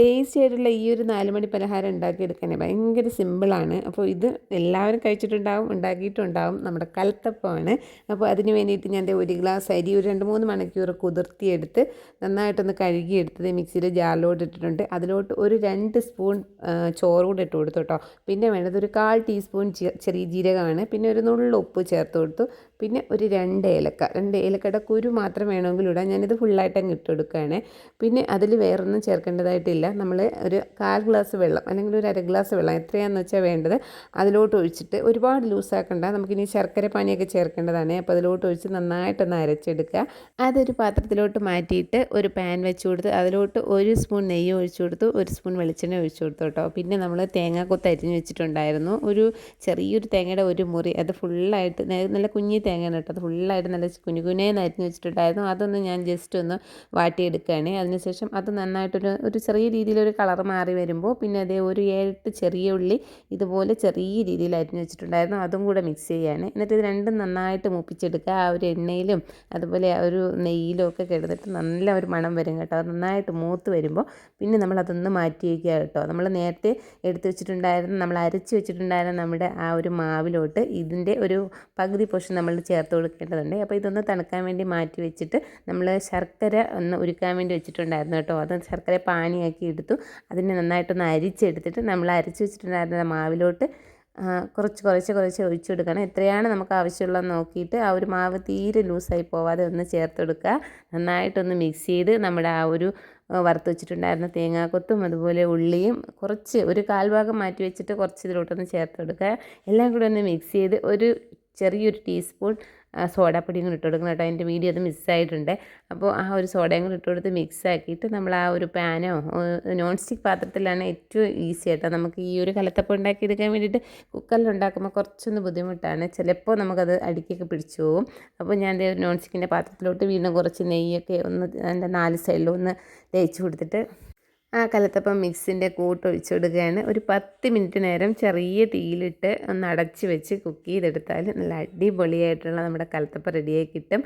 Tasty ആയിട്ടുള്ള ഈ ഒരു നാലുമണി പലഹാരം ഉണ്ടാക്കിയെടുക്കാൻ ഭയങ്കര സിമ്പിളാണ്. അപ്പോൾ ഇത് എല്ലാവരും കഴിച്ചിട്ടുണ്ടാവും ഉണ്ടാക്കിയിട്ടുണ്ടാവും. നമ്മുടെ കലത്തപ്പമാണ് അപ്പോൾ അതിന് വേണ്ടിയിട്ട് ഞാൻ ഒരു ഗ്ലാസ് അരി ഒരു രണ്ട് മൂന്ന് മണിക്കൂർ കുതിർത്തിയെടുത്ത് നന്നായിട്ടൊന്ന് കഴുകിയെടുത്തത് മിക്സിയിൽ ജാറിലോട്ട് ഇട്ടിട്ടുണ്ട്. അതിലോട്ട് ഒരു രണ്ട് സ്പൂൺ ചോറ് കൂടെ ഇട്ട് കൊടുത്തു കേട്ടോ. പിന്നെ വേണ്ടത് ഒരു കാൽ ടീസ്പൂൺ ചെറിയ ജീരകമാണ്. പിന്നെ ഒരു നുള്ള ഉപ്പ് ചേർത്ത് കൊടുത്തു. പിന്നെ ഒരു രണ്ട് ഏലക്ക. രണ്ട് ഏലക്കയുടെ കുരു മാത്രം വേണമെങ്കിൽ ഇടാം. ഞാനിത് ഫുള്ളായിട്ട് അങ്ങ് ഇട്ട് കൊടുക്കുകയാണ്. പിന്നെ അതിൽ വേറൊന്നും ചേർക്കേണ്ടതായിട്ടില്ല. നമ്മൾ ഒരു കാൽ ഗ്ലാസ് വെള്ളം അല്ലെങ്കിൽ ഒരു അര ഗ്ലാസ് വെള്ളം എത്രയാണെന്ന് വെച്ചാൽ വേണ്ടത് അതിലോട്ട് ഒഴിച്ചിട്ട് ഒരുപാട് ലൂസാക്കണ്ട. നമുക്കിനി ശർക്കര പാനിയൊക്കെ ചേർക്കേണ്ടതാണ്. അപ്പോൾ അതിലോട്ട് ഒഴിച്ച് നന്നായിട്ടൊന്ന് അരച്ചെടുക്കുക. അതൊരു പാത്രത്തിലോട്ട് മാറ്റിയിട്ട് ഒരു പാൻ വെച്ച് കൊടുത്ത് അതിലോട്ട് ഒരു സ്പൂൺ നെയ്യ് ഒഴിച്ചു കൊടുത്തു ഒരു സ്പൂൺ വെളിച്ചെണ്ണ ഒഴിച്ചു കൊടുത്തു കേട്ടോ. പിന്നെ നമ്മൾ തേങ്ങാക്കൊത്ത് അരിഞ്ഞ് വെച്ചിട്ടുണ്ടായിരുന്നു. ഒരു ചെറിയൊരു തേങ്ങയുടെ ഒരു മുറി. അത് ഫുള്ളായിട്ട് നല്ല കുഞ്ഞി തേങ്ങയാണ് കേട്ടോ. അത് ഫുള്ളായിട്ട് നല്ല കുഞ്ഞു കുഞ്ഞേന്ന് അരിഞ്ഞ് വെച്ചിട്ടുണ്ടായിരുന്നു. അതൊന്ന് ഞാൻ ജസ്റ്റ് ഒന്ന് വാട്ടിയെടുക്കുകയാണ്. അതിനുശേഷം അത് നന്നായിട്ടൊരു ഒരു ചെറിയ രീതിയിലൊരു കളർ മാറി വരുമ്പോൾ പിന്നെ അതേ ഒരു ഏഴെട്ട് ചെറിയ ഉള്ളി ഇതുപോലെ ചെറിയ രീതിയിൽ അരിഞ്ഞു വെച്ചിട്ടുണ്ടായിരുന്നു. അതും കൂടെ മിക്സ് ചെയ്യാണ്. എന്നിട്ട് ഇത് രണ്ടും നന്നായിട്ട് മൂപ്പിച്ചെടുക്കുക. ആ ഒരു എണ്ണയിലും അതുപോലെ ആ ഒരു നെയ്യിലും ഒക്കെ കിടന്നിട്ട് നല്ല ഒരു മണം വരും കേട്ടോ. നന്നായിട്ട് മൂത്ത് വരുമ്പോൾ പിന്നെ നമ്മൾ അതൊന്ന് മാറ്റി വയ്ക്കുക കേട്ടോ. നമ്മൾ നേരത്തെ എടുത്തു വെച്ചിട്ടുണ്ടായിരുന്ന നമ്മൾ അരച്ച് വെച്ചിട്ടുണ്ടായിരുന്ന നമ്മുടെ ആ ഒരു മാവിലോട്ട് ഇതിന്റെ ഒരു പകുതി പോഷൻ നമ്മൾ ചേർത്ത് കൊടുക്കേണ്ടതുണ്ട്. അപ്പോൾ ഇതൊന്ന് തണുക്കാൻ വേണ്ടി മാറ്റി വെച്ചിട്ട് നമ്മൾ ശർക്കര ഒന്ന് ഉരുക്കാൻ വേണ്ടി വെച്ചിട്ടുണ്ടായിരുന്നു കേട്ടോ. അത് ശർക്കര പാനിയാക്കി എടുത്തു. അതിനെ നന്നായിട്ടൊന്ന് അരിച്ചെടുത്തിട്ട് നമ്മൾ അരച്ച് വെച്ചിട്ടുണ്ടായിരുന്ന മാവിലോട്ട് കുറച്ച് കുറച്ച് കുറച്ച് ഒഴിച്ചു കൊടുക്കണം. എത്രയാണ് നമുക്ക് ആവശ്യമുള്ളത് നോക്കിയിട്ട് ആ ഒരു മാവ് തീരെ ലൂസായി പോവാതെ ഒന്ന് ചേർത്ത് കൊടുക്കുക. നന്നായിട്ടൊന്ന് മിക്സ് ചെയ്ത് നമ്മുടെ ആ ഒരു വറുത്ത് വെച്ചിട്ടുണ്ടായിരുന്ന തേങ്ങാക്കൊത്തും അതുപോലെ ഉള്ളിയും കുറച്ച് ഒരു കാൽഭാഗം മാറ്റി വെച്ചിട്ട് കുറച്ച് ഇതിലോട്ടൊന്ന് ചേർത്ത് കൊടുക്കുക. എല്ലാം കൂടി ഒന്ന് മിക്സ് ചെയ്ത് ഒരു ചെറിയൊരു ടീസ്പൂൺ സോഡാപ്പൊടിയും കൂടി ഇട്ട് കൊടുക്കണം കേട്ടോ. അതിന്റെ വീഡിയോ അത് മിസ്സായിട്ടുണ്ട്. അപ്പോൾ ആ ഒരു സോഡയും കൂടി ഇട്ട് കൊടുത്ത് മിക്സ് ആക്കിയിട്ട് നമ്മൾ ആ ഒരു പാനോ നോൺ സ്റ്റിക്ക് പാത്രത്തിലാണ് ഏറ്റവും ഈസി ആയിട്ട് നമുക്ക് ഈ ഒരു കലത്തപ്പം ഉണ്ടാക്കി ഉണ്ടാക്കിയെടുക്കാൻ വേണ്ടിയിട്ട് കുക്കറിൽ ഉണ്ടാക്കുമ്പോൾ കുറച്ചൊന്ന് ബുദ്ധിമുട്ടാണ്. ചിലപ്പോൾ നമുക്കത് അടിക്കൊക്കെ പിടിച്ചു പോകും. അപ്പോൾ ഞാൻ ഒരു നോൺ സ്റ്റിക്കിന്റെ പാത്രത്തിലോട്ട് വീണ്ടും കുറച്ച് നെയ്യൊക്കെ ഒന്ന് അതിന്റെ നാല് സൈഡിലും ഒന്ന് തേച്ച് കൊടുത്തിട്ട് ആ കലത്തപ്പം മിക്സിന്റെ കൂട്ട് ഒഴിച്ചു കൊടുക്കുകയാണ് ഒരു പത്ത് മിനിറ്റ് നേരം ചെറിയ തീയിലിട്ട് ഒന്ന് അടച്ച് വെച്ച് കുക്ക് ചെയ്തെടുത്താൽ നല്ല അടിപൊളിയായിട്ടുള്ള നമ്മുടെ കലത്തപ്പം റെഡിയായി കിട്ടും.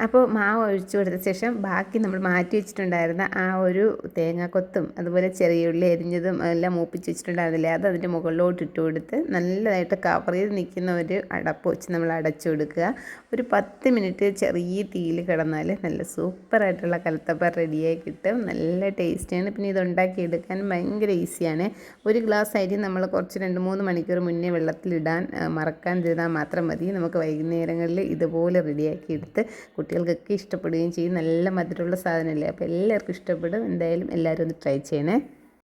അപ്പോൾ മാവ് ഒഴിച്ചു കൊടുത്ത ശേഷം ബാക്കി നമ്മൾ മാറ്റി വെച്ചിട്ടുണ്ടായിരുന്ന ആ ഒരു തേങ്ങാക്കൊത്തും അതുപോലെ ചെറിയ ഉള്ളി അരിഞ്ഞതും എല്ലാം മൂപ്പിച്ച് വെച്ചിട്ടുണ്ടായിരുന്നില്ലേ? അത് അതിന്റെ മുകളിലോട്ട് ഇട്ട് കൊടുത്ത് നല്ലതായിട്ട് കവർ ചെയ്ത് നിൽക്കുന്ന ഒരു അടപ്പ് വെച്ച് നമ്മൾ അടച്ചു കൊടുക്കുക. ഒരു പത്ത് മിനിറ്റ് ചെറിയ തീയിൽ കിടന്നാൽ നല്ല സൂപ്പറായിട്ടുള്ള കലത്തപ്പ റെഡിയായി കിട്ടും. നല്ല ടേസ്റ്റിയാണ്. പിന്നെ ഇത് ഉണ്ടാക്കിയെടുക്കാൻ ഭയങ്കര ഈസിയാണ്. ഒരു ഗ്ലാസ് അരി നമ്മൾ കുറച്ച് രണ്ട് മൂന്ന് മണിക്കൂർ മുന്നേ വെള്ളത്തിലിടാൻ ആ, മറക്കാതിരുന്നാൽ മാത്രം മതി. നമുക്ക് വൈകുന്നേരങ്ങളിൽ ഇതുപോലെ റെഡിയാക്കി എടുത്ത് കുട്ടികൾക്കൊക്കെ ഇഷ്ടപ്പെടുകയും ചെയ്യും. നല്ല മധുരമുള്ള സാധനമല്ലേ? അപ്പോൾ എല്ലാവർക്കും ഇഷ്ടപ്പെടും. എന്തായാലും എല്ലാവരും ഒന്ന് ട്രൈ ചെയ്യണേ.